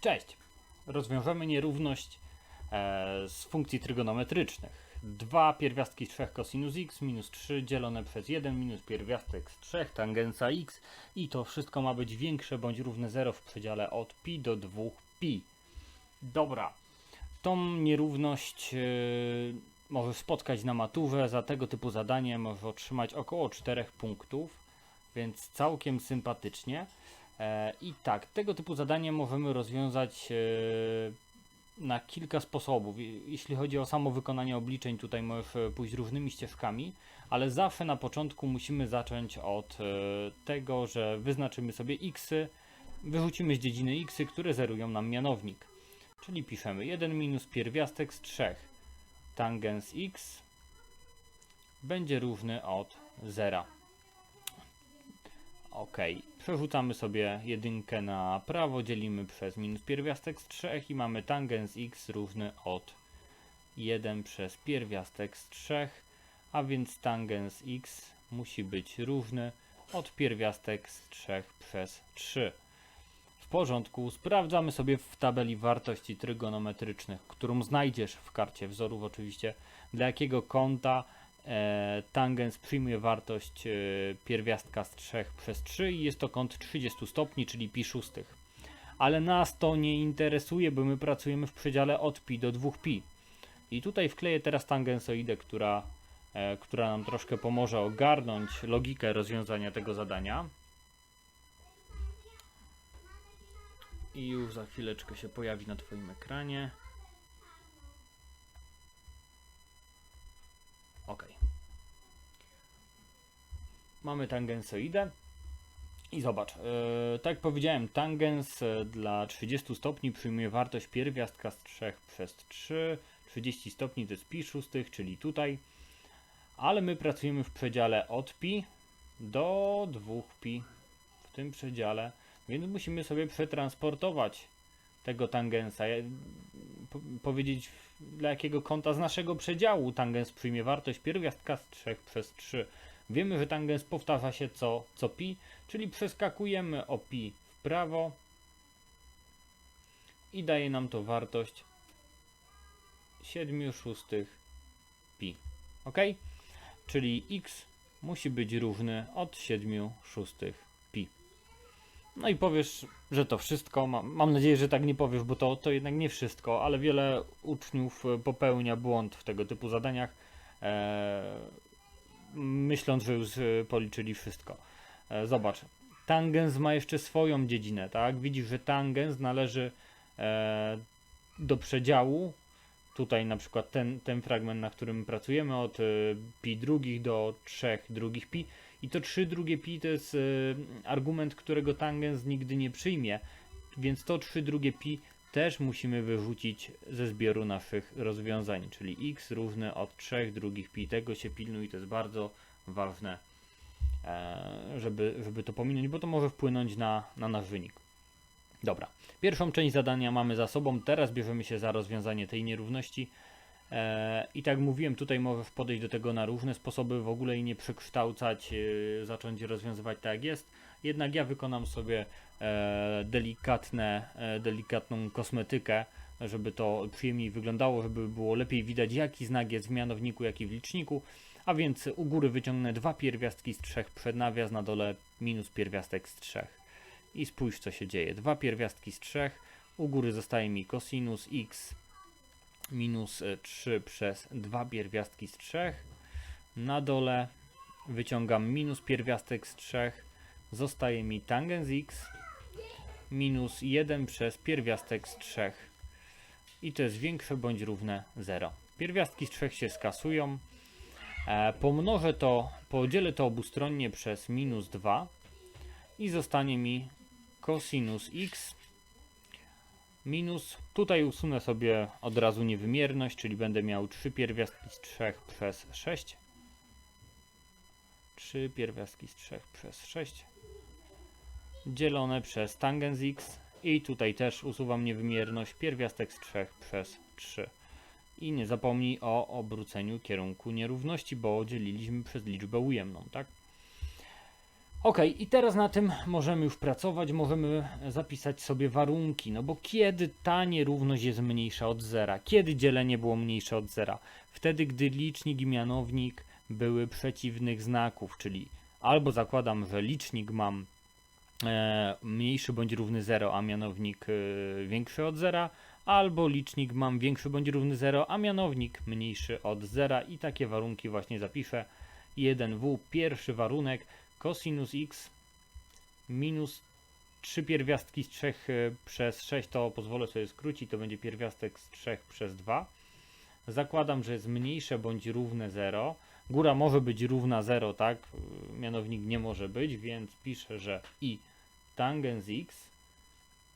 Cześć! Rozwiążemy nierówność e, z funkcji trygonometrycznych. 2 pierwiastki z 3 cosinus x minus 3 dzielone przez 1 minus pierwiastek z 3 tangensa x i to wszystko ma być większe bądź równe 0 w przedziale od pi do 2pi. Dobra, tą nierówność e, możesz spotkać na maturze. Za tego typu zadanie możesz otrzymać około 4 punktów, więc całkiem sympatycznie. E, I tak, tego typu zadanie możemy rozwiązać e, na kilka sposobów. Je- Jeśli chodzi o samo wykonanie obliczeń, tutaj możesz e, pójść różnymi ścieżkami, ale zawsze na początku musimy zacząć od tego, że wyznaczymy sobie xy, wyrzucimy z dziedziny xy, które zerują nam mianownik. Czyli piszemy 1 minus pierwiastek z 3 tangens x będzie równy od 0. Ok, przerzucamy sobie jedynkę na prawo, dzielimy przez minus pierwiastek z 3 i mamy tangens x równy od 1 przez pierwiastek z 3, a więc tangens x musi być równy od pierwiastek z 3 przez 3. W porządku, sprawdzamy sobie w tabeli wartości trygonometrycznych, którą znajdziesz w karcie wzorów oczywiście, dla jakiego kąta tangens przyjmuje wartość e, pierwiastka z 3 przez 3 i jest to kąt 30 stopni, czyli pi szóstych. Ale nas to nie interesuje, bo my pracujemy w przedziale od pi do 2pi. I tutaj wkleję teraz tangensoidę, która, e, która nam troszkę pomoże ogarnąć logikę rozwiązania tego zadania. I już za chwileczkę się pojawi na Twoim ekranie. Mamy tangensoidę. I zobacz, yy, tak jak powiedziałem, tangens e, dla 30 stopni przyjmuje wartość pierwiastka z 3 przez 3. 30 stopni to jest pi szóstych, czyli tutaj. Ale my pracujemy w przedziale od pi do 2pi w tym przedziale, więc musimy sobie przetransportować tego tangensa. Powiedzieć dla jakiego kąta z naszego przedziału tangens przyjmie wartość pierwiastka z 3 przez 3. Wiemy, że tangens powtarza się co, co pi, czyli przeskakujemy o pi w prawo i daje nam to wartość 7 szóstych pi. Ok? Czyli x musi być równy od 7 szóstych pi. No i powiesz, że to wszystko. Mam, nadzieję, że tak nie powiesz, bo to, to jednak nie wszystko, ale wiele uczniów popełnia błąd w tego typu zadaniach, e, myśląc, że już e, policzyli wszystko. E, zobacz, tangens ma jeszcze swoją dziedzinę, tak? Widzisz, że tangens należy e, do przedziału. Tutaj na przykład ten, ten fragment, na którym pracujemy, od pi drugich do 3 drugich pi. I to 3 drugie pi to jest argument, którego tangens nigdy nie przyjmie, więc to 3 drugie pi też musimy wyrzucić ze zbioru naszych rozwiązań, czyli x równe od 3 drugich pi. Tego się pilnuj, to jest bardzo ważne, e, żeby, żeby to pominąć, bo to może wpłynąć na, na nasz wynik. Dobra, pierwszą część zadania mamy za sobą, teraz bierzemy się za rozwiązanie tej nierówności. E, I tak mówiłem, tutaj możesz podejść do tego na różne sposoby, w ogóle jej nie przekształcać, e, zacząć rozwiązywać tak jak jest. Jednak ja wykonam sobie e, delikatne, delikatną kosmetykę, żeby to przyjemniej wyglądało, żeby było lepiej widać jaki znak jest w mianowniku, jaki w liczniku. A więc u góry wyciągnę dwa pierwiastki z trzech przed nawias, na dole minus pierwiastek z trzech. I spójrz co się dzieje. Dwa pierwiastki z trzech, u góry zostaje mi cosinus x minus e, 3 przez 2 pierwiastki z 3. Na dole wyciągam minus pierwiastek z 3. Zostaje mi tangens x minus 1 przez pierwiastek z 3. I to jest większe bądź równe 0. Pierwiastki z 3 się skasują. E, pomnożę to, podzielę to obustronnie przez minus 2 i zostanie mi cosinus x minus, tutaj usunę sobie od razu niewymierność, czyli będę miał 3 pierwiastki z 3 przez 6. 3 pierwiastki z 3 przez 6 dzielone przez tangens x i tutaj też usuwam niewymierność pierwiastek z 3 przez 3. I nie zapomnij o obróceniu kierunku nierówności, bo dzieliliśmy przez liczbę ujemną, tak? Ok, i teraz na tym możemy już pracować, możemy zapisać sobie warunki, no bo kiedy ta nierówność jest mniejsza od zera? Kiedy dzielenie było mniejsze od zera? Wtedy, gdy licznik i mianownik były przeciwnych znaków, czyli albo zakładam, że licznik mam e, mniejszy bądź równy 0, a mianownik e, większy od zera, albo licznik mam większy bądź równy 0, a mianownik mniejszy od zera i takie warunki właśnie zapiszę. 1w, pierwszy warunek, cosinus x minus 3 pierwiastki z 3 przez 6, to pozwolę sobie skrócić, to będzie pierwiastek z 3 przez 2. Zakładam, że jest mniejsze bądź równe 0. Góra może być równa 0, tak? Mianownik nie może być, więc piszę, że i tangens x,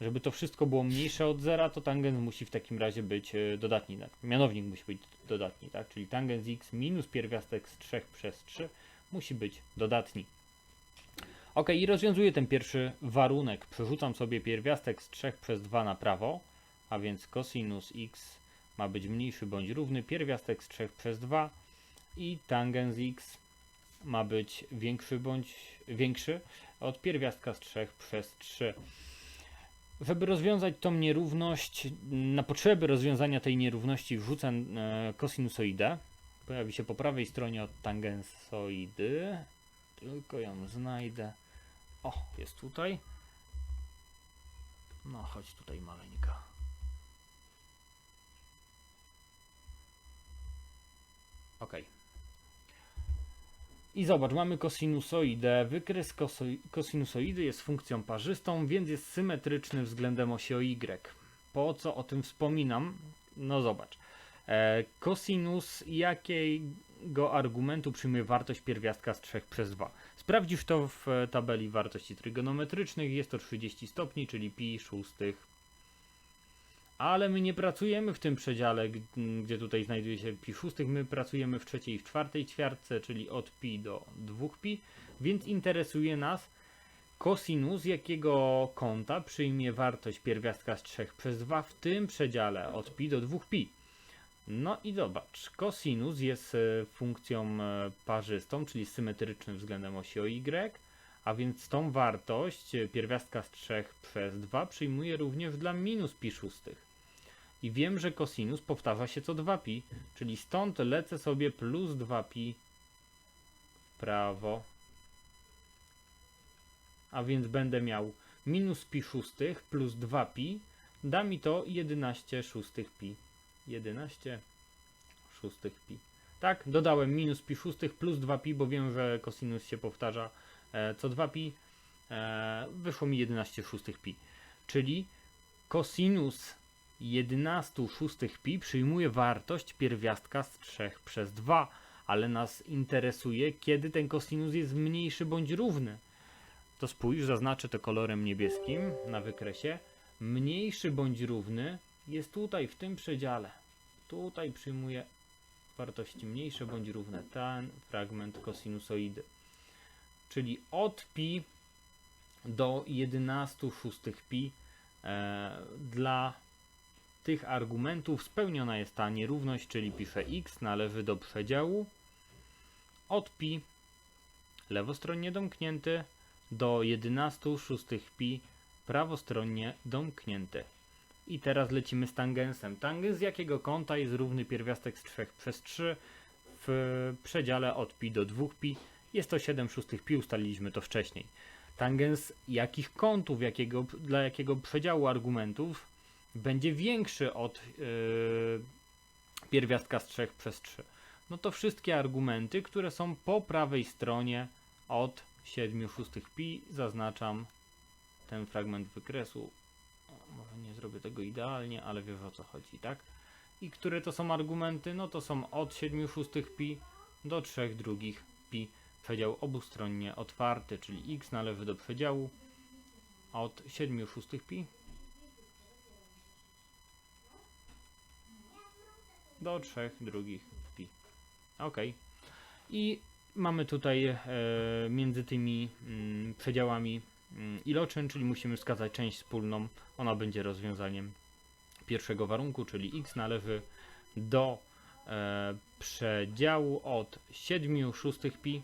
żeby to wszystko było mniejsze od 0, to tangens musi w takim razie być e, dodatni. tak? Mianownik musi być dodatni, tak? Czyli tangens x minus pierwiastek z 3 przez 3 musi być dodatni. Ok, i rozwiązuję ten pierwszy warunek. Przerzucam sobie pierwiastek z 3 przez 2 na prawo, a więc cosinus x ma być mniejszy bądź równy pierwiastek z 3 przez 2 i tangens x ma być większy bądź większy od pierwiastka z 3 przez 3. Żeby rozwiązać tą nierówność, na potrzeby rozwiązania tej nierówności wrzucę e, kosinusoidę. Pojawi się po prawej stronie od tangensoidy. Tylko ją znajdę. O, jest tutaj. No, chodź tutaj maleńka. Ok. I zobacz, mamy kosinusoidę. Wykres kosinusoidy jest funkcją parzystą, więc jest symetryczny względem osi o y. Po co o tym wspominam? No zobacz. E, kosinus jakiego argumentu przyjmuje wartość pierwiastka z 3 przez 2? Sprawdzisz to w e, tabeli wartości trygonometrycznych. Jest to 30 stopni, czyli pi szóstych. Ale my nie pracujemy w tym przedziale, gdzie tutaj znajduje się pi szóstych. My pracujemy w trzeciej i w czwartej ćwiartce, czyli od pi do 2pi. Więc interesuje nas kosinus jakiego kąta przyjmie wartość pierwiastka z 3 przez 2 w tym przedziale od pi do 2pi. No i zobacz, kosinus jest e, funkcją e, parzystą, czyli symetrycznym względem osi y, a więc tą wartość e, pierwiastka z 3 przez 2 przyjmuje również dla minus pi szóstych. I wiem, że kosinus powtarza się co 2pi, czyli stąd lecę sobie plus 2pi w prawo. A więc będę miał minus pi szóstych plus 2pi, da mi to 11 szóstych pi. 11 szóstych pi. Tak, dodałem minus pi szóstych plus 2pi, bo wiem, że kosinus się powtarza e, co 2pi. E, wyszło mi 11 szóstych pi. Czyli kosinus 11 szóstych pi przyjmuje wartość pierwiastka z 3 przez 2, ale nas interesuje, kiedy ten kosinus jest mniejszy bądź równy. To spójrz, zaznaczę to kolorem niebieskim na wykresie. Mniejszy bądź równy jest tutaj, w tym przedziale. Tutaj przyjmuje wartości mniejsze bądź równe. Ten fragment kosinusoidy. Czyli od pi do 11 szóstych pi e, dla tych argumentów spełniona jest ta nierówność, czyli piszę x należy do przedziału od pi lewostronnie domknięty do 11 szóstych pi prawostronnie domknięty. I teraz lecimy z tangensem. Tangens jakiego kąta jest równy pierwiastek z 3 przez 3 w przedziale od pi do 2pi. Jest to 7 szóstych pi, ustaliliśmy to wcześniej. Tangens jakich kątów, jakiego, dla jakiego przedziału argumentów będzie większy od yy, pierwiastka z 3 przez 3. No to wszystkie argumenty, które są po prawej stronie od 7 szóstych pi, zaznaczam ten fragment wykresu. Może nie zrobię tego idealnie, ale wiesz o co chodzi, tak? I które to są argumenty? No to są od 7 szóstych pi do 3 drugich pi. Przedział obustronnie otwarty, czyli x należy do przedziału od 7 szóstych pi do 3 drugich pi. Ok. I mamy tutaj e, między tymi mm, przedziałami iloczyn, czyli musimy wskazać część wspólną. Ona będzie rozwiązaniem pierwszego warunku, czyli x należy do e, przedziału od 7 szóstych pi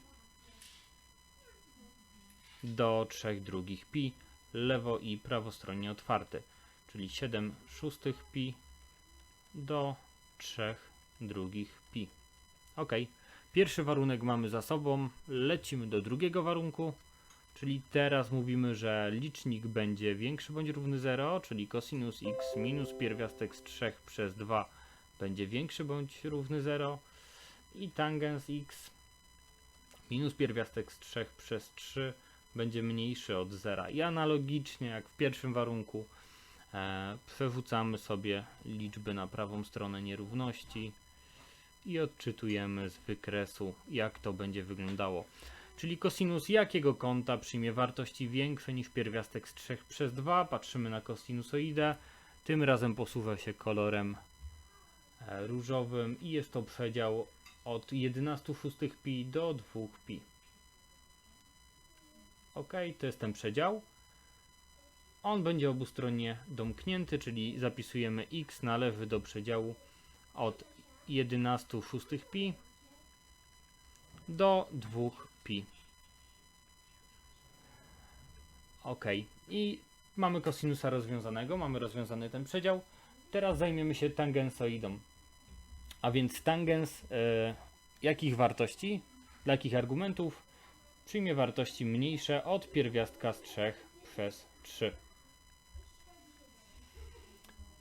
do 3 drugich pi, lewo i prawostronnie otwarty, czyli 7 szóstych pi do 3 drugich pi. Ok, pierwszy warunek mamy za sobą, lecimy do drugiego warunku, czyli teraz mówimy, że licznik będzie większy bądź równy 0, czyli cosinus x minus pierwiastek z 3 przez 2 będzie większy bądź równy 0 i tangens x minus pierwiastek z 3 przez 3 będzie mniejszy od 0. I analogicznie jak w pierwszym warunku e, przerzucamy sobie liczby na prawą stronę nierówności i odczytujemy z wykresu jak to będzie wyglądało. Czyli kosinus jakiego kąta przyjmie wartości większe niż pierwiastek z 3 przez 2. Patrzymy na kosinusoidę. Tym razem posuwa się kolorem e, różowym i jest to przedział od 11 szóstych pi do 2 pi. Ok, to jest ten przedział. On będzie obustronnie domknięty, czyli zapisujemy x należy do przedziału od 11 szóstych pi do 2 pi. Ok, i mamy kosinusa rozwiązanego, mamy rozwiązany ten przedział. Teraz zajmiemy się tangensoidą. A więc tangens e, jakich wartości, dla jakich argumentów przyjmie wartości mniejsze od pierwiastka z 3 przez 3.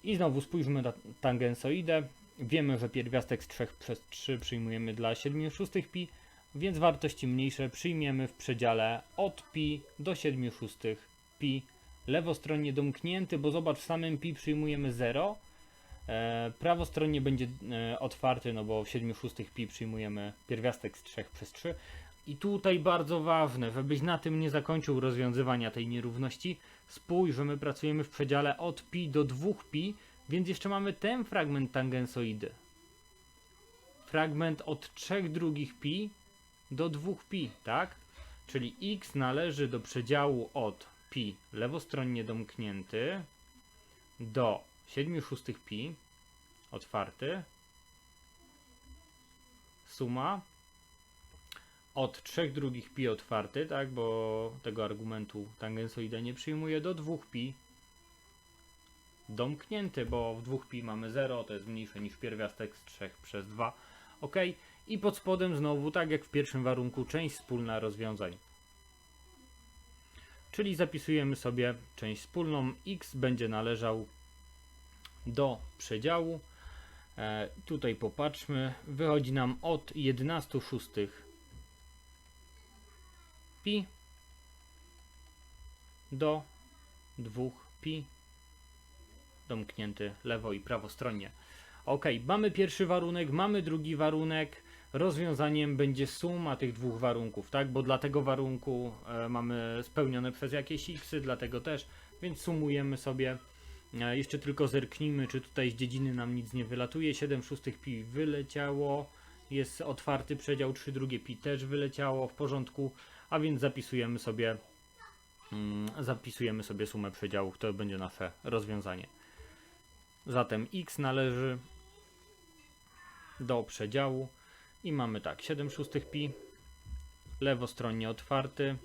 I znowu spójrzmy na tangensoidę. Wiemy, że pierwiastek z 3 przez 3 przyjmujemy dla 7 szóstych pi, więc wartości mniejsze przyjmiemy w przedziale od pi do 7 szóstych pi. Lewostronnie domknięty, bo zobacz, w samym pi przyjmujemy 0, E, prawostronnie będzie e, otwarty, no bo w 7 szóstych pi przyjmujemy pierwiastek z 3 przez 3. I tutaj bardzo ważne, żebyś na tym nie zakończył rozwiązywania tej nierówności. Spójrz, że my pracujemy w przedziale od pi do 2 pi, więc jeszcze mamy ten fragment tangensoidy. Fragment od 3 drugich pi do 2 pi, tak? Czyli x należy do przedziału od pi lewostronnie domknięty do 7 szóstych pi otwarty suma od 3 drugich pi otwarty, tak, bo tego argumentu tangensoida nie przyjmuje do 2 pi domknięty, bo w 2 pi mamy 0, to jest mniejsze niż pierwiastek z 3 przez 2. Ok, i pod spodem znowu, tak jak w pierwszym warunku, część wspólna rozwiązań. Czyli zapisujemy sobie część wspólną, x będzie należał do przedziału. E, tutaj popatrzmy, wychodzi nam od 11 szóstych pi do 2 pi domknięty lewo i prawostronnie. Ok, mamy pierwszy warunek, mamy drugi warunek. Rozwiązaniem będzie suma tych dwóch warunków, tak? Bo dla tego warunku e, mamy spełnione przez jakieś x, dlatego też, więc sumujemy sobie E, Jeszcze tylko zerknijmy, czy tutaj z dziedziny nam nic nie wylatuje. 7 szóstych pi wyleciało. Jest otwarty przedział 3 drugie pi też wyleciało w porządku, a więc zapisujemy sobie mm, zapisujemy sobie sumę przedziałów, to będzie nasze rozwiązanie. Zatem x należy do przedziału i mamy tak 7 szóstych pi lewostronnie otwarty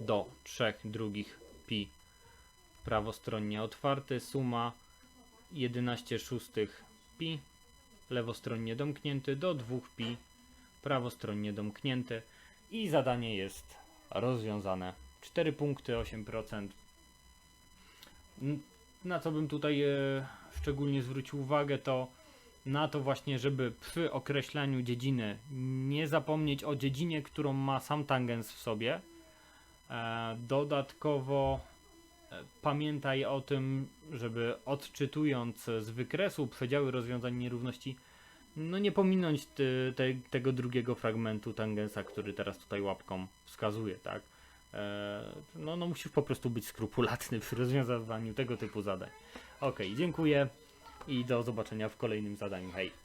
do 3 drugich pi prawostronnie otwarty, suma 11 szóstych pi, lewostronnie domknięty do 2 pi, prawostronnie domknięty i zadanie jest rozwiązane. 4 punkty, 8%. Na co bym tutaj e, szczególnie zwrócił uwagę, to na to właśnie, żeby przy określaniu dziedziny nie zapomnieć o dziedzinie, którą ma sam tangens w sobie. E, dodatkowo Pamiętaj o tym, żeby odczytując z wykresu przedziały rozwiązań nierówności, no nie pominąć te, te, tego drugiego fragmentu tangensa, który teraz tutaj łapką wskazuje, tak? E, no, no musisz po prostu być skrupulatny przy rozwiązywaniu tego typu zadań. Ok, dziękuję i do zobaczenia w kolejnym zadaniu. Hej!